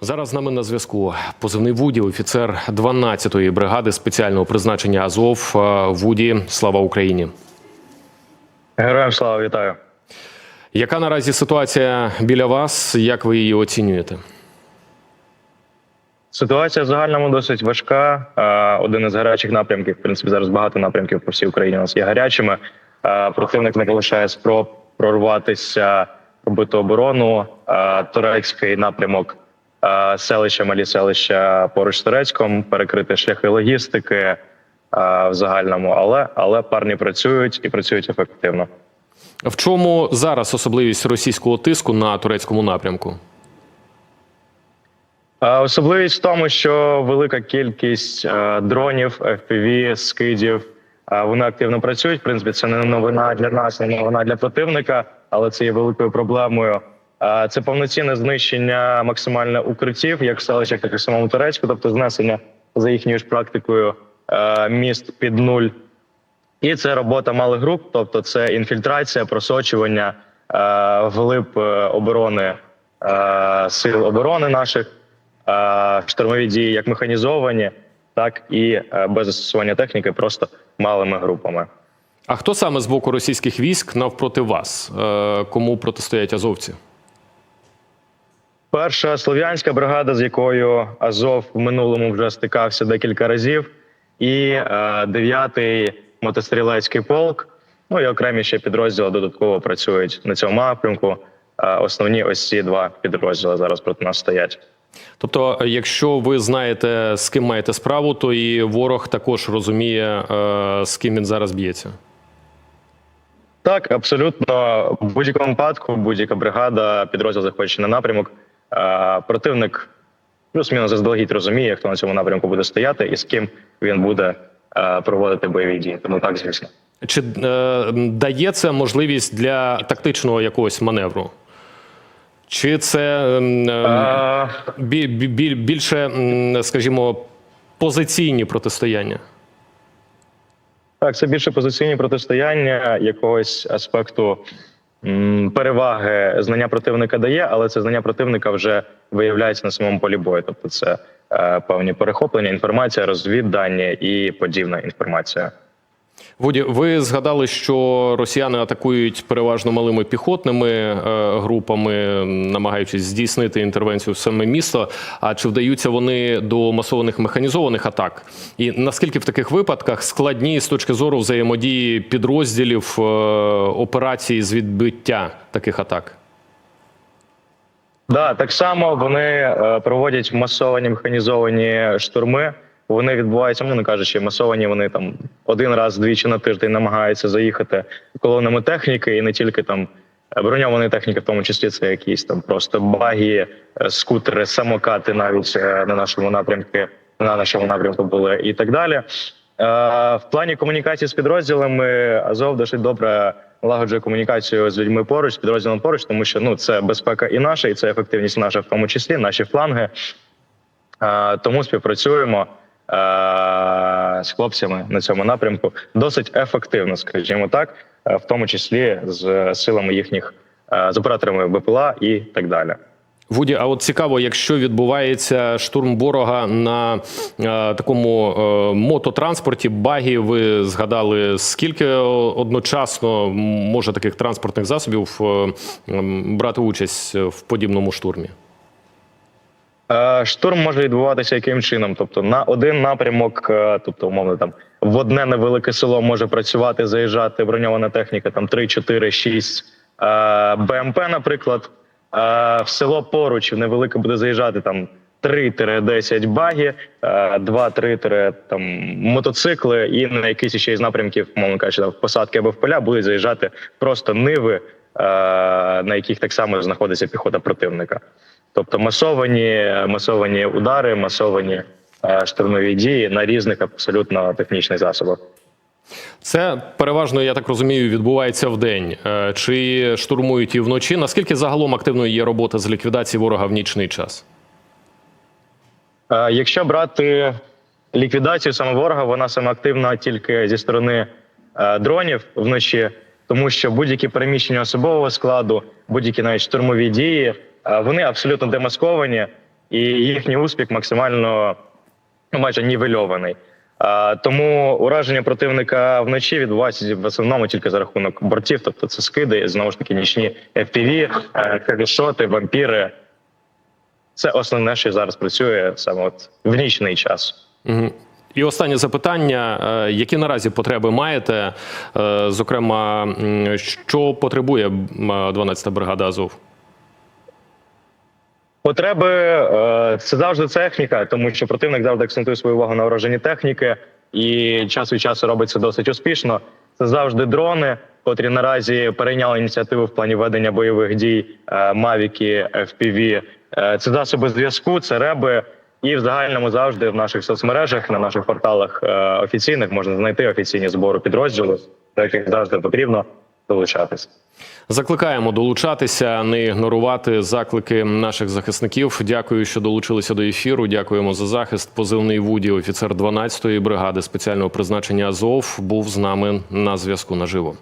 Зараз з нами на зв'язку позивний Вуді, офіцер 12-ї бригади спеціального призначення Азов. Е, Вуді, слава Україні. Героям слава вітаю. Яка наразі ситуація біля вас? Як ви її оцінюєте? Ситуація в загальному досить важка. Е, Один із гарячих напрямків, в принципі, зараз багато напрямків по всій Україні у нас є гарячими. Е, Противник не полишає спроб прорватися, робити оборону. Турецький напрямок, селища, малі селища поруч з Турецьком, перекрити шляхи логістики в загальному, але але парні працюють і працюють ефективно. В чому зараз особливість російського тиску на турецькому напрямку? Особливість в тому, що велика кількість дронів, FPV, скидів, вони активно працюють. В принципі, це не новина для нас, не новина для противника, але це є великою проблемою. Це повноцінне знищення максимальне укриттів, як в селищах, так і самому Турецьку, тобто знесення за їхньою ж практикою е, міст під нуль. І це робота малих груп, тобто це інфільтрація, просочування е, вглиб е, оборони сил оборони наших, штурмові дії як механізовані, так і без застосування техніки, просто малими групами. А хто саме з боку російських військ навпроти вас? Кому протистоять азовці? Перша слов'янська бригада, з якою Азов в минулому вже стикався декілька разів, і е, дев'ятий мотострілецький полк. Ну і окремі ще підрозділи додатково працюють на цьому напрямку. Е, основні ось ці два підрозділи зараз проти нас стоять. Тобто, якщо ви знаєте, з ким маєте справу, то і ворог також розуміє, е, з ким він зараз б'ється. Так, абсолютно в будь-якому випадку, будь-яка бригада, підрозділ захоче на напрямок. Противник плюс-мінус заздалегідь розуміє, хто на цьому напрямку буде стояти і з ким він буде проводити бойові дії. Тому так, звісно. Чи е, дає це можливість для тактичного якогось маневру? Чи це е, бі- бі- бі- більше, скажімо, позиційні протистояння? Так, це більше позиційні протистояння якогось аспекту переваги знання противника дає, але це знання противника вже виявляється на самому полі бою. Тобто, це е, певні перехоплення, інформація, розвіддані і подібна інформація. Вуді, ви згадали, що росіяни атакують переважно малими піхотними е, групами, намагаючись здійснити інтервенцію в саме місто. А чи вдаються вони до масованих механізованих атак? І наскільки в таких випадках складні з точки зору взаємодії підрозділів е, операції з відбиття таких атак? Да, так само вони е, проводять масовані механізовані штурми. Вони відбуваються, мовно кажучи, масовані. Вони там один раз, двічі на тиждень намагаються заїхати колонами техніки, і не тільки там броньованої техніки, в тому числі це якісь там просто баги, е, скутери, самокати, навіть е, на нашому напрямку, на нашому напрямку були і так далі. Е, В плані комунікації з підрозділами Азов досить добре налагоджує комунікацію з людьми поруч, з підрозділом поруч, тому що ну це безпека і наша, і це ефективність наша, в тому числі наші фланги. Тому співпрацюємо з хлопцями на цьому напрямку досить ефективно, скажімо так, е, в тому числі з силами їхніх е, з операторами БПЛА і так далі. Вуді, а от цікаво, якщо відбувається штурм ворога на е, такому е, мототранспорті, багі, ви згадали, скільки одночасно може таких транспортних засобів е, брати участь в подібному штурмі? Е, Штурм може відбуватися яким чином? Тобто на один напрямок, е, тобто умовно там в одне невелике село може працювати, заїжджати броньована техніка, там 3, 4, 6 е, БМП, наприклад. Е, В село поруч в невелике буде заїжджати там 3-10 баги, 2-3 там мотоцикли, і на якийсь ще із напрямків, мовно кажучи, в посадки або в поля будуть заїжджати просто ниви, на яких так само знаходиться піхота противника. Тобто масовані, масовані удари, масовані е, штурмові дії на різних абсолютно технічних засобах. Це переважно, я так розумію, відбувається вдень. Е, Чи штурмують і вночі? Наскільки загалом активною є робота з ліквідації ворога в нічний час? Е, Якщо брати ліквідацію саме ворога, вона саме активна тільки зі сторони дронів вночі, тому що будь-які переміщення особового складу, будь-які навіть штурмові дії, вони абсолютно демасковані. і їхній успіх максимально ну, майже нівельований. Тому ураження противника вночі відбувається в основному тільки за рахунок бортів, тобто це скиди, знову ж таки, нічні FPV, е, вампіри. Це основне, що зараз працює саме от в нічний час. Мгм. І останнє запитання: Е, які наразі потреби маєте? Е, Зокрема, що потребує 12-та бригада Азов? Потреби е, це завжди техніка, тому що противник завжди акцентує свою увагу на ураженні техніки, і час від часу робить це досить успішно. Це завжди дрони, котрі наразі перейняли ініціативу в плані ведення бойових дій, е, мавіки, FPV. Е, Це засоби зв'язку, це реби. І в загальному завжди в наших соцмережах, на наших порталах офіційних можна знайти офіційні збори підрозділу, до яких завжди потрібно долучатися. Закликаємо долучатися, не ігнорувати заклики наших захисників. Дякую, що долучилися до ефіру. Дякуємо за захист. Позивний Вуді, офіцер 12-ї бригади спеціального призначення Азов, був з нами на зв'язку наживо.